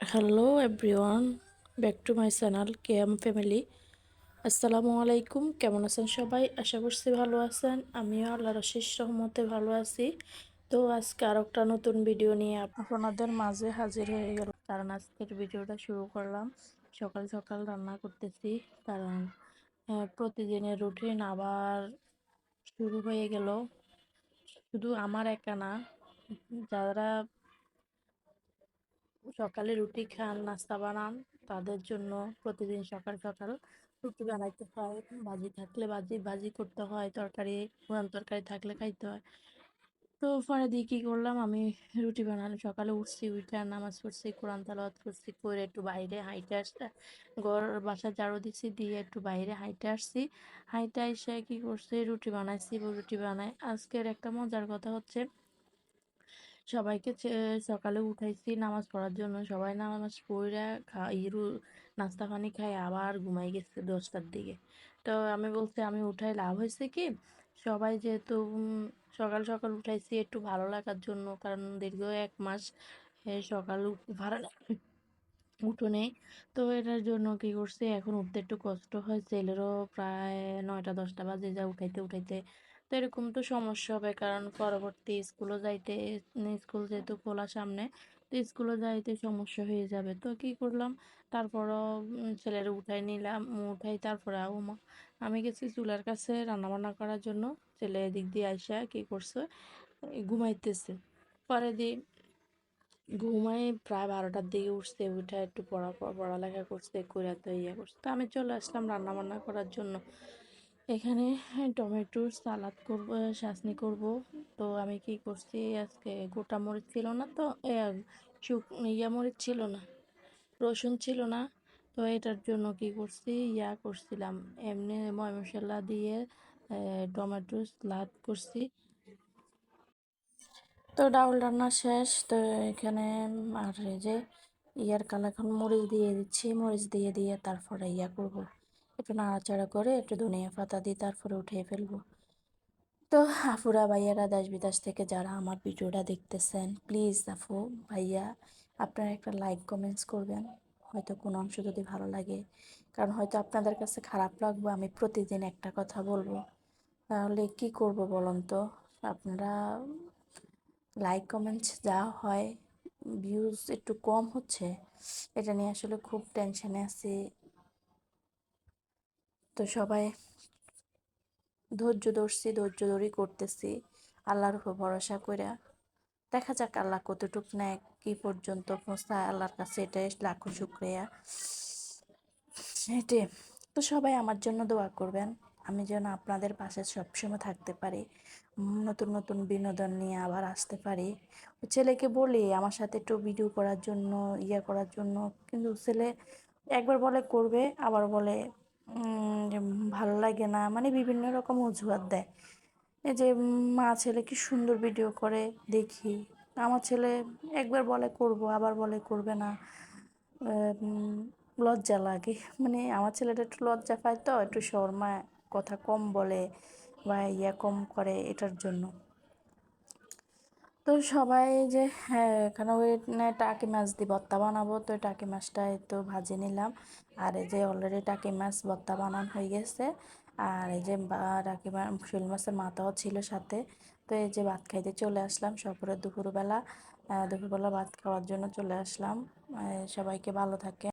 Hello everyone back to my channel K M family আসসালামু আলাইকুম কেমন আছেন সবাই? আশা করছি ভালো আছেন। আমিও আল্লাহর শেষ রহমতে ভালো আছি। তো আজকে আর একটা নতুন ভিডিও নিয়ে আপনাদের মাঝে হাজির হয়ে গেল কারণ আজকের ভিডিওটা শুরু করলাম। সকাল সকাল রান্না করতেছি। কারণ প্রতিদিনের রুটিন আবার শুরু হয়ে গেল। শুধু আমার একা না, যারা সকালে রুটি খান, নাস্তা বানান। তাদের জন্য প্রতিদিন সকাল সকাল রুটি বানাইতে হয়। ভাজি থাকলে ভাজি ভাজি করতে হয়। তরকারি, পুরান তরকারি থাকলে খাইতে হয়। তো পরে দিয়ে কী করলাম, আমি রুটি বানালাম। সকালে উঠছি উঠে নামাজ পড়ছি, কোরআন তালাওয়াত করছি, করে একটু বাইরে হাইটে আসতে, ঘর বাসা ঝাড়ু দিছি, দিয়ে একটু বাইরে হাইটে আসছি। হাইটে এসে কী করছি, রুটি বানাইছি, রুটি বানাই। আজকের একটা মজার কথা হচ্ছে সবাইকে সকালে উঠাইছি নামাজ পড়ার জন্য। সবাই নামাজ পড়ে ইরু, নাস্তা পানি খাই আবার ঘুমাই গেছে দশটার দিকে। তো আমি বলছি, আমি উঠাই লাভ হয়েছে কি? সবাই যেহেতু সকাল সকাল উঠাইছি একটু ভালো লাগার জন্য, কারণ দীর্ঘ এক মাস সকাল উঠ- ভালো উঠোনে। তো এটার জন্য কি করছে, এখন উঠতে একটু কষ্ট হয়। ছেলেরও প্রায় নয়টা দশটা বাজে যা উঠাইতে উঠাইতে তো এরকম তো সমস্যা হবে। কারণ পরবর্তী স্কুলও যাইতে স্কুল যেহেতু খোলা সামনে, তো স্কুলে যাইতে সমস্যা হয়ে যাবে। তো কি করলাম, তারপরও ছেলের উঠাই নিলাম উঠাই তারপরে আমি গেছি চুলার কাছে রান্না বান্না করার জন্য। ছেলে এদিক দিয়ে আইসা কি করছে ঘুমাইতেছে। পরে দিয়ে ঘুমাই প্রায় বারোটার দিকে উঠছে, উঠে একটু পড়া, পড়ালেখা করছে করে তো ইয়ে করছে। তো আমি চলে আসলাম রান্না বান্না করার জন্য। এখানে টমেটো সালাদ করব চাটনি করব। তো আমি কি করছি, আজকে গোটা মরিচ ছিল না তো ইয়া মরিচ ছিল না, রসুন ছিল না। তো এটার জন্য কি করছি, ইয়া করছিলাম। এমনি ময় মশলা দিয়ে টমেটো সালাদ করছি। তো ডাউল রান্না শেষ, তো এখানে আর যে, ইয়ার কাল এখন মরিচ দিয়ে দিচ্ছি, মরিচ দিয়ে দিয়ে তারপরে ইয়া করব। একটু নাড়াচাড়া করে একটু ধনিয়া পাতা দিয়ে তারপরে উঠিয়ে ফেলব। তো আফুরা ভাইয়ারা দেশ বিদেশ থেকে যারা আমার ভিডিওটা দেখতেছেন প্লিজ আফু ভাইয়া, আপনারা একটা লাইক কমেন্টস করবেন। হয়তো কোনো অংশ যদি ভালো লাগে, কারণ হয়তো আপনাদের কাছে খারাপ লাগবে, আমি প্রতিদিন একটা কথা বলব। তাহলে কি করব বলুন তো? আপনারা লাইক কমেন্টস যা হয় ভিউজ একটু কম হচ্ছে, এটা নিয়ে আসলে খুব টেনশানে আছি। তো সবাই ধৈর্য ধরছি, ধৈর্য ধরেই করতেছি। আল্লাহর উপর ভরসা করে দেখা যাক আল্লাহ কতটুক নেয় কি পর্যন্ত পৌঁছায়। আল্লাহর কাছে এটাই লাখো শুক্রিয়া। সেটাই তো সবাই আমার জন্য দোয়া করবেন। আমি যেন আপনাদের পাশে সবসময় থাকতে পারি। নতুন নতুন বিনোদন নিয়ে আবার আসতে পারি। ছেলেকে বলি, আমার সাথে একটু ভিডিও করার জন্য ইয়ে করার জন্য। কিন্তু ছেলে একবার বলে করবে, আবার বলে ভালো লাগে না। মানে বিভিন্ন রকম অজুহাত দেয়। এই যে মা ছেলে কি সুন্দর ভিডিও করে, দেখি। আমার ছেলে একবার বলে করব, আবার বলে করবে না। লজ্জা লাগে। মানে আমার ছেলেটা একটু লজ্জা পায় তো, একটু শর্মা কথা কম বলে বা ইয়া কম করে এটার জন্য। তো সবাই যে হ্যাঁ এখানে ওই মানে টাকি মাছ দিয়ে ভর্তা বানাবো। তো টাকি মাছটা তো ভাজি নিলাম। আর এই যে অলরেডি টাকি মাছ ভর্তা বানানো হয়ে গেছে। আর এই যে টাকি শোল মাছের মাথাও ছিল সাথে। তো এই যে ভাত খাইতে চলে আসলাম সপরে দুপুরবেলা। দুপুরবেলা ভাত খাওয়ার জন্য চলে আসলাম। সবাইকে ভালো থাকে